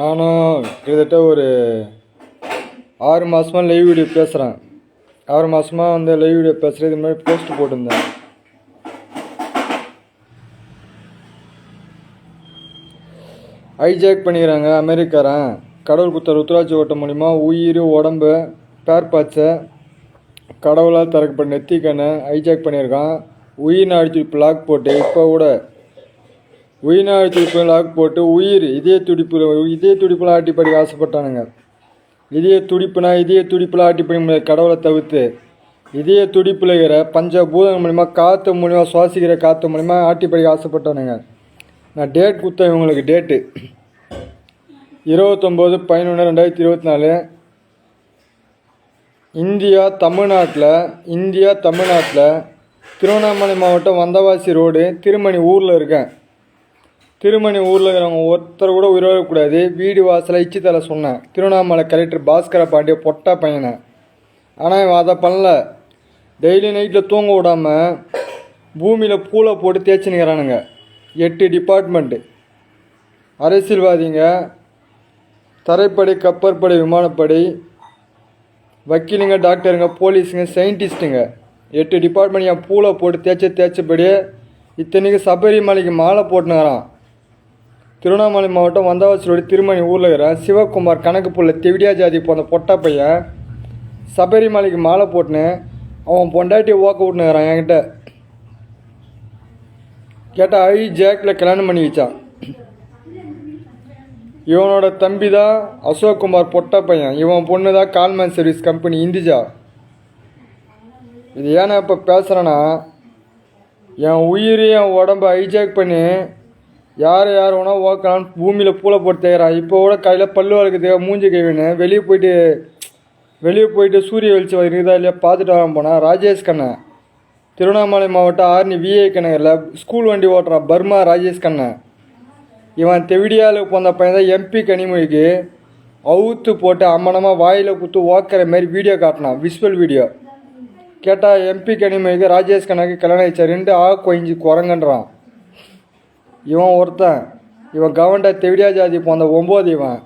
நானும் கிட்டத்தட்ட ஒரு ஆறு மாதமாக லைவ் வீடியோ பேசுகிறேன் ஆறு மாதமாக வந்து லைவ் வீடியோ பேசுகிறேன் இது மாதிரி போஸ்ட் போட்டிருந்தேன். ஹைஜாக் பண்ணிக்கிறாங்க அமெரிக்காரன். கடவுள் குத்தர் ருத்ராட்சி ஓட்டம் மூலிமா உயிர் உடம்பு பேர் பாய்ச்ச கடவுளால் திறக்கப்பட்ட நெத்திக்கண்ணை ஹைஜாக் பண்ணியிருக்கான். உயிர் அடிச்சு பிளாக் போட்டு இப்போ கூட உயிர்நாடி துடிப்பு லாக் போட்டு உயிர் இதய துடிப்பு இதய துடிப்பில் ஆட்டி படிக்க ஆசைப்பட்டானுங்க. இதய துடிப்புனா இதய துடிப்பில் ஆட்டி படிக்க முடியாது கடவுளை தவிர்த்து இதய துடிப்பில் இருக்கிற பஞ்ச பூதங்கள் மூலிமா காற்று மூலிமா சுவாசிக்கிற காற்று மூலிமா ஆட்டி படிக்க ஆசைப்பட்டானுங்க. நான் டேட் கொடுத்தேன் இவங்களுக்கு டேட்டு இருபத்தொம்போது பதினொன்று ரெண்டாயிரத்தி இருபத்தி நாலு இந்தியா தமிழ்நாட்டில் இந்தியா தமிழ்நாட்டில் திருவண்ணாமலை மாவட்டம் வந்தவாசி ரோடு திருமணி ஊரில் இருக்கேன். திருமணி ஊரில் இருக்கிறவங்க ஒருத்தர் கூட உயிரோடக்கூடாது வீடு வாசலை இச்சி சொன்னேன். திருவண்ணாமலை கலெக்டர் பாஸ்கர பாண்டிய பொட்டா பையனை. ஆனால் இவன் அதை பண்ணல. டெய்லி நைட்டில் தூங்க விடாமல் பூமியில் பூலை போட்டு தேய்ச்சினுக்கிறானுங்க. எட்டு டிபார்ட்மெண்ட்டு அரசியல்வாதிங்க தரைப்படை கப்பற்படை விமானப்படை வக்கீலுங்க டாக்டருங்க போலீஸுங்க சயின்டிஸ்ட்டுங்க எட்டு டிபார்ட்மெண்ட் என் பூலை போட்டு தேய்ச்ச தேய்ச்சபடி இத்தனைக்கு சபரிமலைக்கு மாலை போட்டுனுக்கிறான். திருவண்ணாமலை மாவட்டம் வந்தாவாசியோடு திருமணி ஊரில் இருக்கிற சிவகுமார் கணக்கு புள்ள தெவிடியா ஜாதி போன பொட்டா பையன் சபரிமலைக்கு மாலை போட்டுன்னு அவன் பொண்டாட்டி ஓக்க விட்டுனுக்கிறான் என்கிட்ட. கேட்டால் ஐ ஜேக்கில் கல்யாணம் பண்ணி வச்சான். இவனோட தம்பி தான் அசோக்குமார் பொட்டா பையன் இவன் பொண்ணு தான் கால்மேன் சர்வீஸ் கம்பெனி இந்திஜா. இது ஏன்னா இப்போ பேசுகிறேன்னா என் உயிரையும் என் உடம்ப ஹைஜாக் பண்ணி யார் யார் வேணா ஓக்கலாம் பூமியில் பூலை போட்டு தேய்கிறான் இப்போ கூட கையில் பல்லு வளர்க்குது மூஞ்சி கைவின்னு வெளியே போயிட்டு வெளியே போயிட்டு சூரிய வெளிச்சம் இருக்குதா இல்லையா? பார்த்துட்டு வர போனால் ராஜேஷ் கண்ணன் திருவண்ணாமலை மாவட்டம் ஆர்னி விஐ கண்ணகரில் ஸ்கூல் வண்டி ஓட்டுறான் பர்மா ராஜேஷ் கண்ணன் இவன் தெவிடியாவில் போந்த பையன் தான் எம்பி கனிமொழிக்கு அவுத்து போட்டு அம்மனமாக வாயில் குத்து ஓக்கிற மாதிரி வீடியோ காட்டினான். விஷுவல் வீடியோ கேட்டால் எம்பி கனிமொழிக்கு ராஜேஷ் கண்ணனுக்கு கல்யாணம் ஆயிடுச்சா. ரெண்டு ஆ கொய்ஞ்சி குரங்கன்றான். இவன் ஒருத்தன். இவன் கவண்ட தெவிடியா ஜாதி போந்த ஒம்பது இவன்.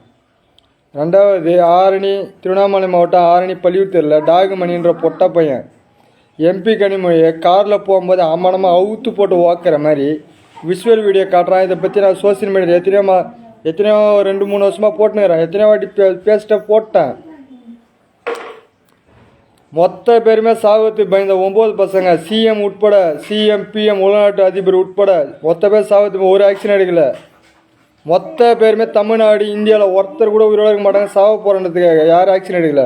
ரெண்டாவது ஆரணி திருவண்ணாமலை மாவட்டம் ஆரணி பள்ளியூத்தூரில் டாகுமணின்ற பொட்ட பையன். எம்பி கனிமொழியை காரில் போகும்போது அம்மனமாக அவுத்து போட்டு ஓக்கிற மாதிரி விஷுவல் வீடியோ காட்டுறான். இதை பற்றி நான் சோசியல் மீடியாவில் எத்தனையோ எத்தனையோ ரெண்டு மூணு வருஷமாக போட்டுனுக்கிறேன் எத்தனையோ வாட்டி பே பேசிட்ட போட்டேன். மொத்த பேருமே சாவத்துக்கு பயந்த ஒம்பது பசங்க சிஎம் உட்பட சிஎம் பிஎம் உள்நாட்டு அதிபர் உட்பட மொத்த பேர் சாவத்துக்கு ஒரு ஆக்ஷன் எடுக்கல. மொத்த பேருமே தமிழ்நாடு இந்தியாவில் ஒருத்தர் கூட உயிரோட இருக்க மாட்டாங்க சாவ போகிறன்றதுக்காக யாரும் ஆக்ஷன் எடுக்கல.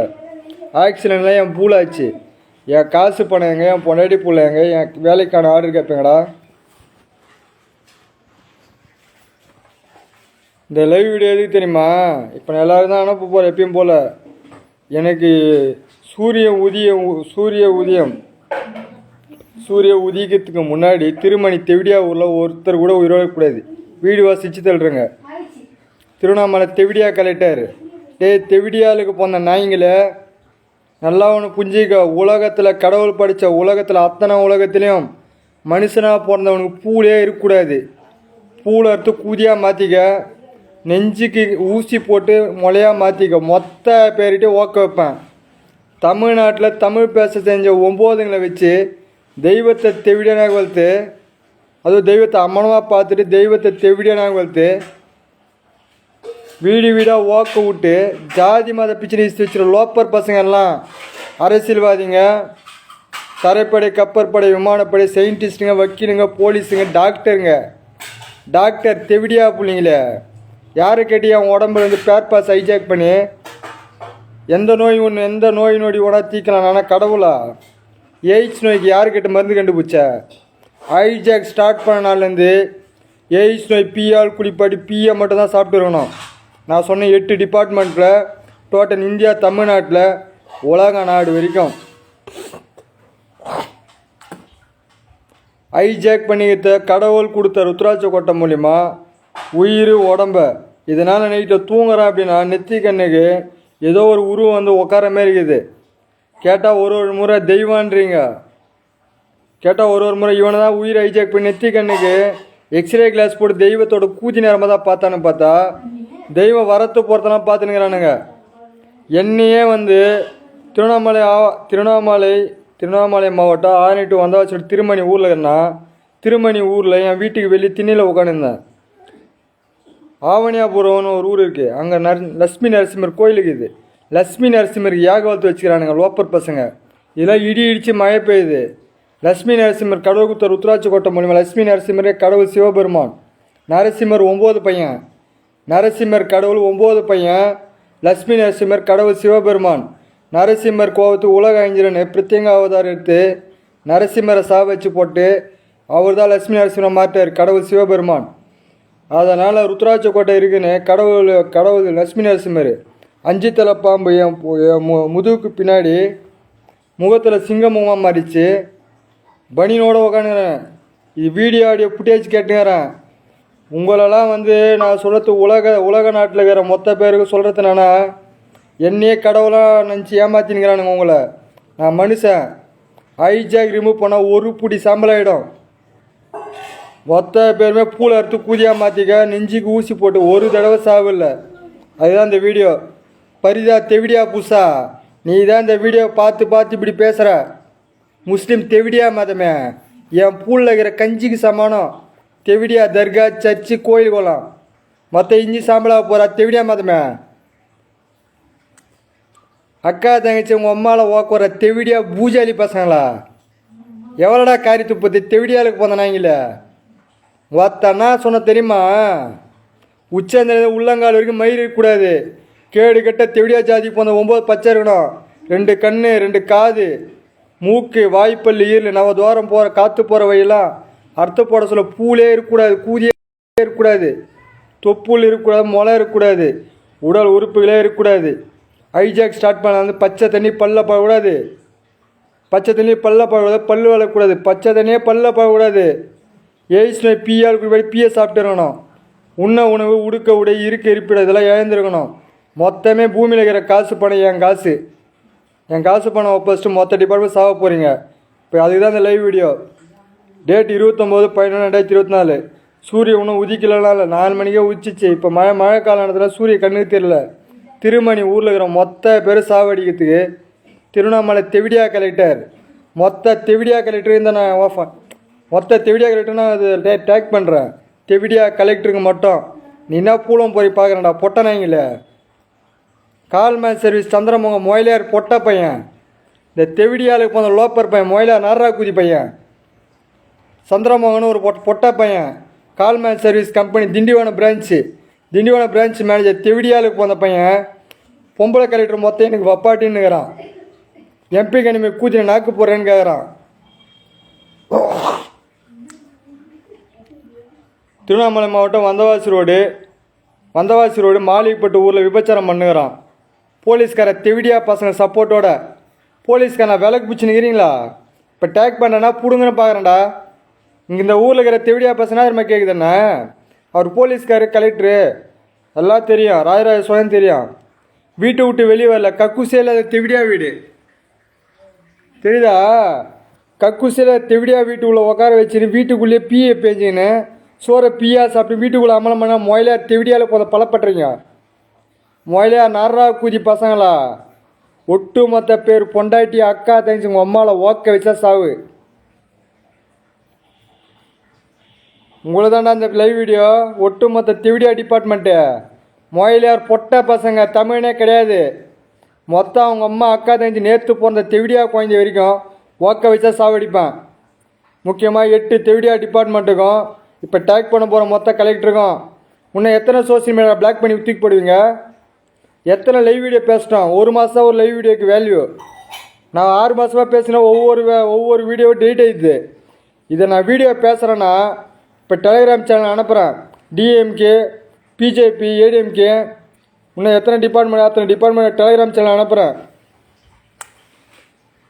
ஆக்சிடென்ட்லாம் என் பூலாச்சு என் காசு பணம் எங்க என் பொண்டாடி பூல எங்க என் வேலைக்கான ஆர்டர் கேட்பேங்கடா. இந்த லைவ் வீடியோ எதுக்கு தெரியுமா? இப்போ நான் எல்லோரும் தான் அனுப்ப போகிறேன் எப்பயும் போல். எனக்கு சூரிய உதயம் சூரிய உதயம். சூரிய உதிக்கிறதுக்கு முன்னாடி திருமணி தெவிடியா ஊரில் ஒருத்தர் கூட உயிரிழக்கூடாது வீடு வாசிச்சு தள்ளுறங்க. திருவண்ணாமலை தெவிடியா கலெக்டர். டே தெவிடியாளுக்கு போன நாய்ங்களை. நல்லா ஒன்று புரிஞ்சிக்க. உலகத்தில் கடவுள் படித்த உலகத்தில் அத்தனை உலகத்துலேயும் மனுஷனாக பிறந்தவனுக்கு பூலே இருக்கக்கூடாது. பூலை எடுத்து கூதியாக மாற்றிக்க நெஞ்சுக்கு ஊசி போட்டு முளையாக மாற்றிக்க மொத்த பேரிட்டே ஓக்க வைப்பேன். தமிழ்நாட்டில் தமிழ் பேச செஞ்ச ஒம்போதுங்களை வச்சு தெய்வத்தை தெவிடியனாக வளர்த்து அதுவும் தெய்வத்தை அம்மனமாக பார்த்துட்டு தெய்வத்தை தெவிடியனாக வளர்த்து வீடு வீடாக ஓக்க விட்டு ஜாதி மத பிச்சனை வச்சுருக்க லோப்பர் பசங்கள்லாம் அரசியல்வாதிங்க தரைப்படை கப்பற்படை விமானப்படை சயின்டிஸ்ட்டுங்க வக்கீலுங்க போலீஸுங்க டாக்டருங்க. டாக்டர் தெவிடியா பிள்ளைங்களே யாரை கேட்டு என் உடம்புல இருந்து பேர் பாஸ் ஹைஜாக் பண்ணி எந்த நோய் ஒன்று எந்த நோய் நொடி கூட தீக்கலாம் ஆனால் கடவுளா? எய்ட்ஸ் நோய்க்கு யாருக்கிட்ட மருந்து கண்டுபிடிச்ச? ஹைஜாக் ஸ்டார்ட் பண்ண நாள்லேருந்து எய்ட்ஸ் நோய் பிஆல் குடிப்பாடி பிஏ மட்டும் தான் சாப்பிட்டு இருக்கணும் நான் சொன்ன எட்டு டிபார்ட்மெண்ட்டில் டோட்டல் இந்தியா தமிழ்நாட்டில் உலக நாடு வரைக்கும். ஹைஜாக் பண்ணிக்கிட்ட கடவுள் கொடுத்த ருத்ராட்ச கோட்டை மூலிமா உயிர் உடம்ப இதனால் நைட்டில் தூங்குறேன் அப்படின்னா நெத்தி கண்ணுக்கு ஏதோ ஒரு உருவம் வந்து உட்கார மாதிரி இருக்குது. கேட்டால் ஒரு ஒரு முறை தெய்வான்றீங்க. கேட்டால் ஒரு ஒரு முறை இவனை தான் உயிரை ஹைஜாக் பண்ணி நெத்தி கண்ணுக்கு எக்ஸ்ரே கிளாஸ் போட்டு தெய்வத்தோட கூச்சி நேரமாக தான் பார்த்தானு பார்த்தா தெய்வம் வரத்து போகிறதெல்லாம் பார்த்துனுங்கிறானுங்க என்னையே வந்து திருவண்ணாமலை ஆ- திருவண்ணாமலை திருவண்ணாமலை மாவட்டம் ஆரணி டு வந்தாச்சு திருமணி ஊரில் இருக்கிறேன்னா திருமணி ஊரில் என் வீட்டுக்கு வெளியே திண்ணையில் உட்காந்துருந்தேன் ஆவணியாபுரம்னு ஒரு ஊர் இருக்குது அங்கே நர் லட்சுமி நரசிம்மர் கோயில் இருக்குது லட்சுமி நரசிம்மருக்கு யாகவத்து வச்சுக்கிறானுங்க லோப்பர் பசங்க. இதெல்லாம் இடி இடித்து மழை பெய்யுது. லட்சுமி நரசிம்மர் கடவுள்குத்தர் ருத்ராட்சி கோட்டை மூலியமாக லட்சுமி நரசிம்மரே கடவுள் சிவபெருமான். நரசிம்மர் ஒம்பது பையன். நரசிம்மர் கடவுள் ஒம்பது பையன். லட்சுமி நரசிம்மர் கடவுள் சிவபெருமான். நரசிம்மர் கோவத்து உலக அஞ்சிரன் பிரத்யங்க அவதாரம் எடுத்து நரசிம்மரை சா வச்சு போட்டு அவர் தான் லட்சுமி நரசிம்மரை மாட்டார் கடவுள் சிவபெருமான். அதனால் ருத்ராட்ச கோட்டை இருக்குன்னு கடவுள் கடவுள் லட்சுமி நரசிம்மர் அஞ்சு தலை பாம்பு என் என் மு முதுகுக்கு பின்னாடி முகத்தில் சிங்கமுகமாக மாறிச்சு பனியனோட உக்காந்துக்கிறேன். இது வீடியோ ஆடியோ ஃபுட்டேஜ் கேட்டுக்கிறேன். உங்களெல்லாம் வந்து நான் சொல்கிறது உலக உலக நாட்டில் இருக்கிற மொத்த பேருக்கு சொல்கிறது என்னென்னா என்னையே கடவுளாக நினச்சி ஏமாத்தினுங்கிறானுங்க உங்களை. நான் மனுஷன். ஹைஜாக் ரிமூவ் பண்ணால் ஒரு பிடி சம்பளம் ஆகிடும் மொத்த பேருமே பூலை அறுத்து கூதியாக மாற்றிக்க நெஞ்சுக்கு ஊசி போட்டு ஒரு தடவை சாவில்ல. அதுதான் இந்த வீடியோ. பரிதா தெவிடியா புசா. நீ தான் இந்த வீடியோ பார்த்து பார்த்து இப்படி பேசுகிற முஸ்லீம் தெவிடியா மதமே. என் பூலில் இருக்கிற கஞ்சிக்கு சமானம். தெவிடியா தர்கா சர்ச்சு கோயில் கோலம். மற்ற இஞ்சி சாம்பலாக போகிறா தெவிடியா மதமே. அக்கா தங்கச்சி உங்கள் அம்மாவில் ஓக்குற தெவிடியா பூஜாலி பசங்களா? எவ்வளோடா காரியத்து பற்றி தெவிடியாளுக்கு போந்தனாங்களே ஒத்தனா சொன்ன தெரியுமா? உச்சந்தல உள்ளங்கால் வரைக்கும் மயில் இருக்கக்கூடாது. கேடு கெட்ட தெவிடியா ஜாதிக்கு போன ஒம்பது பச்சை இருக்கணும். ரெண்டு கண் ரெண்டு காது மூக்கு வாய்ப்பல் ஈரல் நவ தூரம் போகிற காற்று போகிற வழியெல்லாம் அர்த்த போட சொல்ல பூலே இருக்கக்கூடாது கூதியே இருக்கக்கூடாது. தொப்புள் இருக்கக்கூடாது முளை இருக்கக்கூடாது. உடல் உறுப்புகளே இருக்கக்கூடாது. ஹைஜாக் ஸ்டார்ட் பண்ண வந்து பச்சை தண்ணி பல்ல பழக்கூடாது பச்சை தண்ணி பல்ல பழக்கூடாது பல் வளரக்கூடாது. பச்சை தண்ணியே பல்ல பழக்கூடாது எய்ஸ் பிஆர் குறிப்பாடி பிஏ சாப்பிட்டுருக்கணும். உண்ண உணவு உடுக்க உடை இருக்க இருப்பிட இதெல்லாம் இழந்திருக்கணும். மொத்தமே பூமியில் இருக்கிற காசு பணம் என் காசு. என் காசு பணம் ஒப்பஸ்ட்டு மொத்த டிபார்ட்மெண்ட் சாக போகிறீங்க இப்போ அதுக்கு தான் இந்த லைவ் வீடியோ டேட் இருபத்தொம்போது பதினொன்று ரெண்டாயிரத்தி இருபத்தி நாலு சூரியன் இன்னும் உதிக்கலனால இல்லை நாலு மணிக்கே உச்சிச்சு இப்போ மழை மழை காலத்தில் சூரிய கண்ணுக்கு தெரியல. திருமணி ஊரில் இருக்கிற மொத்த பேர் சாவடிக்கிறதுக்கு திருவண்ணாமலை தெவிடியா கலெக்டர் மொத்த தெவிடியா கலெக்டர் இந்த நான் ஓஃபா மொத்த தெவிடியா கலெக்டர்னால் அது டே டேக் பண்ணுறேன் தெவிடியா கலெக்டருக்கு மட்டும். நீ என்ன பூலம் போய் பார்க்குறேன்டா கால் மேன் சர்வீஸ் சந்திரமுக மொயிலியார் பொட்ட பையன். இந்த தெவிடியாளுக்கு போன லோப்பர் பையன் மொயிலார் நாராக்குதி பையன். சந்திரமோகன் ஒரு பொட் பொட்ட பையன். Coleman service company Tindivanam branch Tindivanam branch manager தெவிடியாளுக்கு போன பையன். பொம்பளை கலெக்டர் மொத்தம் எனக்கு வப்பாட்டின்னுக்கிறான். எம்பி கனிமை கூத்தின நாக்கு போகிறேன்னு கேட்குறான் திருவண்ணாமலை மாவட்டம் வந்தவாசி ரோடு வந்தவாசி ரோடு மாளிகைப்பட்டு ஊரில் விபச்சாரம் பண்ணுகிறான். போலீஸ்கார தெவிடியா பசங்க சப்போர்ட்டோட. போலீஸ்கார நான் விளக்கு பிடிச்சினுக்கிறீங்களா இப்போ டேக் பண்ணேன்னா பிடுங்கன்னு பார்க்குறேன்டா இங்கே இந்த ஊரில் இருக்கிற தெவிடியா பசங்க யாருமா கேட்குதுண்ணே அவர் போலீஸ்காரு கலெக்டரு. எல்லாம் தெரியும். ராஜராஜ சோழன் தெரியும். வீட்டை விட்டு வெளியே வரல. கக்குசேல அது தெவிடியா வீடு? தெரியுதா? கக்குசில் தெவிடியா வீட்டுக்குள்ளே உட்கார வச்சுன்னு வீட்டுக்குள்ளேயே பீயை பேஞ்சின்னு சோறை பியா சாப்பிட்டு வீட்டுக்குள்ளே அமலம் பண்ணால் மொயிலார் தெவிடியால் போத பலப்படுறீங்க மொயிலார் நர்ரா கூதி பசங்களா? ஒட்டு மொத்த பேர் பொண்டாட்டி அக்கா தங்கச்சி உங்கள் அம்மாவில் ஓக்க வச்சா சாவு. உங்களை தாண்டா அந்த லைவ் வீடியோ ஒட்டுமொத்த திவிடியா டிபார்ட்மெண்ட்டு மொயிலியார் பொட்ட பசங்க தமிழனே கிடையாது. மொத்தம் அவங்க அம்மா அக்கா தங்கச்சி நேற்று பிறந்த தெவிடியா குழந்தை வரைக்கும் ஓக்க வச்சா சாவடிப்பேன். முக்கியமாக எட்டு தெவிடியா டிபார்ட்மெண்ட்டுக்கும் இப்போ டேக் பண்ண போகிற மொத்த கலெக்டருக்கும் உன்னை எத்தனை சோசியல் மீடியா பிளாக் பண்ணி தூக்கி போடுவீங்க? எத்தனை லைவ் வீடியோ பேசிட்டோம்? ஒரு மாதம் ஒரு லைவ் வீடியோக்கு வேல்யூ நான் ஆறு மாதமாக பேசினா ஒவ்வொரு வே- ஒவ்வொரு வீடியோ டெலிட் ஆயிடுது. இதை நான் வீடியோ பேசுகிறேன்னா இப்போ டெலிகிராம் சேனல் அனுப்புகிறேன் டிஎம்கே பிஜேபி ஏடிஎம்கே இன்னும் எத்தனை டிபார்ட்மெண்ட் அத்தனை டிபார்ட்மெண்ட் டெலிகிராம் சேனல் அனுப்புகிறேன்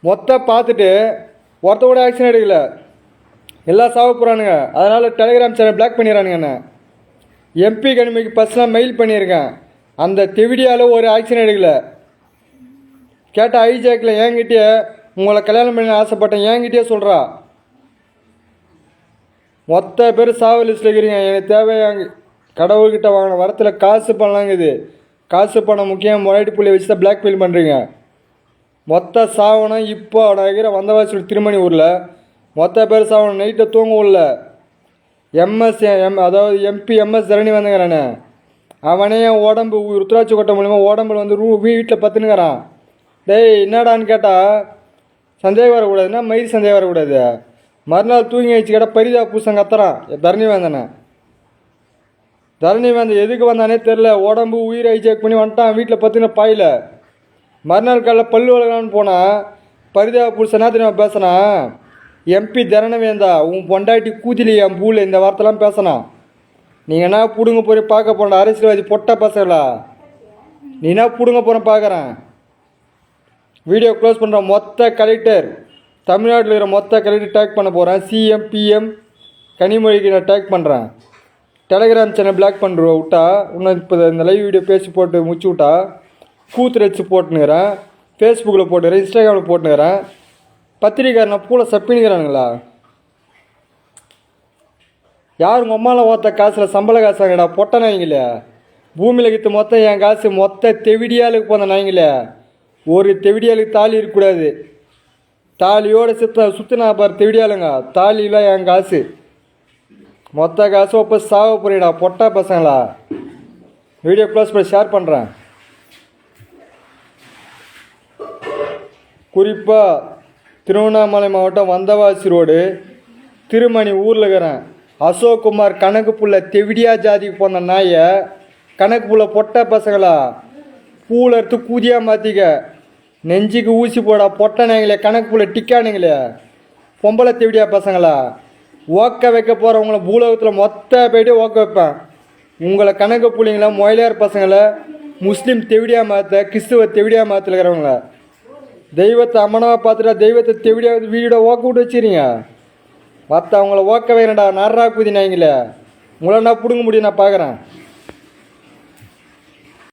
மொத்தம் பார்த்துட்டு ஒருத்த கூட ஆக்ஷன் எடுக்கலை. எல்லாம் சாவ போகிறானுங்க அதனால் டெலிகிராம் சேனல் பிளாக் பண்ணிடுறானுங்க என்ன? எம்பி கனிமைக்கு பர்சனலாக மெயில் பண்ணியிருக்கேன். அந்த தெவிடியால் ஒரு ஆக்ஷன் எடுக்கல. கேட்ட ஐஜாக்கில் என்கிட்டயே உங்களை கல்யாணம் பண்ண ஆசைப்பட்டேன். என்கிட்டயே சொல்கிறா மொத்த பேர் சாவு லிஸ்ட்டில் இருக்கிறீங்க. எனக்கு தேவை கடவுள்கிட்ட வாங்கின வரத்தில் காசு பண்ணலாங்குது காசு பணம் முக்கியம் முறையீட்டு புள்ளி வச்சு தான் பிளாக்மெயில் பண்ணுறீங்க மொத்த சாவனம் இப்போ நகிற வந்தவாசி திருமணி ஊரில் மொத்த பெருசாக அவன் நைட்டை தூங்கவும் இல்லை எம்எஸ் எம் அதாவது எம்பி எம்எஸ் தரணி வந்துங்கிறானே அவனே என் உடம்பு ருத்ராட்சி கொட்டை மூலிமா உடம்புல வந்து ரூ வீட்டில் பத்துனுங்கிறான் டேய் என்னடான்னு கேட்டால் சந்தேகம் வரக்கூடாதுன்னா மயிர் சந்தேகம் வரக்கூடாது. மறுநாள் தூங்கி வச்சு கேட்டால் பரிதா பூசம் கத்துறான். தரணி வேந்தனை. தரணி வேந்தன் எதுக்கு வந்தானே தெரில. உடம்பு உயிரை செக் பண்ணி வந்துட்டான் வீட்டில் பற்றின பாயில். மறுநாள் காலையில் பல்லு வளர்க்கலான்னு போனால் பரிதா புருஷனா தெரியுமா பேசுனா? எம்பி தரணவேந்தா உன் பொண்டாட்டி கூதிலி என் பூவில் இந்த வார்த்தைலாம் பேசணும் நீங்கள் என்ன பிடுங்க போய் பார்க்க போன அரசியல்வாதி பொட்ட பசங்களா? நீ என்ன பிடுங்க போகிற பார்க்குறேன் வீடியோ க்ளோஸ் பண்ணுற மொத்த கலெக்டர் தமிழ்நாட்டில் இருக்கிற மொத்த கலெக்டர் டேக் பண்ண போகிறேன் சிஎம் பிஎம் கனிமொழிக்கு நான் டேக் பண்ணுறேன் டெலகிராம் சேனல் பிளாக் பண்ணுறோம் விட்டா இன்னும் இப்போ இந்த லைவ் வீடியோ பேசி போட்டு முடிச்சு விட்டா கூத்து ரச்சு போட்டுனுக்கிறேன். ஃபேஸ்புக்கில் போட்டுக்கிறேன் இன்ஸ்டாகிராமில் போட்டுக்கிறேன் பத்திரிக்காரனை பூலை சப்பினுக்கிறானுங்களா யார் உங்கள் அம்மாவில் ஓத்த காசில் சம்பள காசு வாங்கடா பொட்ட நாய்ங்களே பூமியில் கிட்ட மொத்தம் என் காசு மொத்த தெவிடியாளுக்கு போன நாய்ங்களே ஒரு தெவிடியாளுக்கு தாலி இருக்கக்கூடாது. தாலியோடு சுத்த சுற்றினா பாரு தெவிடியாளுங்க தாலியில் என் காசு. மொத்த காசு அப்போ சாவ போறீடா பொட்டா பசங்களா? வீடியோ க்ளோஸ் பண்ணி ஷேர் பண்ணுறேன் குறிப்பாக திருவண்ணாமலை மாவட்டம் வந்தவாசி ரோடு. திருமணி ஊரில் இருக்கிறேன். அசோக்குமார் கணக்கு புள்ள தெவிடியா ஜாதிக்கு போன நாயை கணக்கு புள்ள பொட்ட பசங்களா? பூவில் எடுத்து கூதியாக மாற்றிக்க நெஞ்சுக்கு ஊசி போடா பொட்ட நாய்ங்களே கணக்கு புள்ள டிக்கானுங்களே. பொம்பளை தெவிடியா பசங்களா? ஓக்க வைக்க போகிறவங்கள பூலோகத்தில் மொத்த போய்ட்டு ஓக்க வைப்பேன். உங்களை கணக்கு புள்ளிங்கள மொயிலியார் பசங்களை முஸ்லீம் தெவிடியா மாற்ற கிறிஸ்துவ தெவிடியா மாற்றிருக்கிறவங்கள தெய்வத்தை அம்மனவா பார்த்துட்டா தெய்வத்தை தெவிடியா வீடோட ஓக்க விட்டு வச்சிருங்க. மற்ற அவங்கள ஓக்க வைக்கிறேன்டா நர்ரா குதி நாய்ங்களே உங்களை நான் பிடுங்க முடியும் நான் பார்க்குறேன்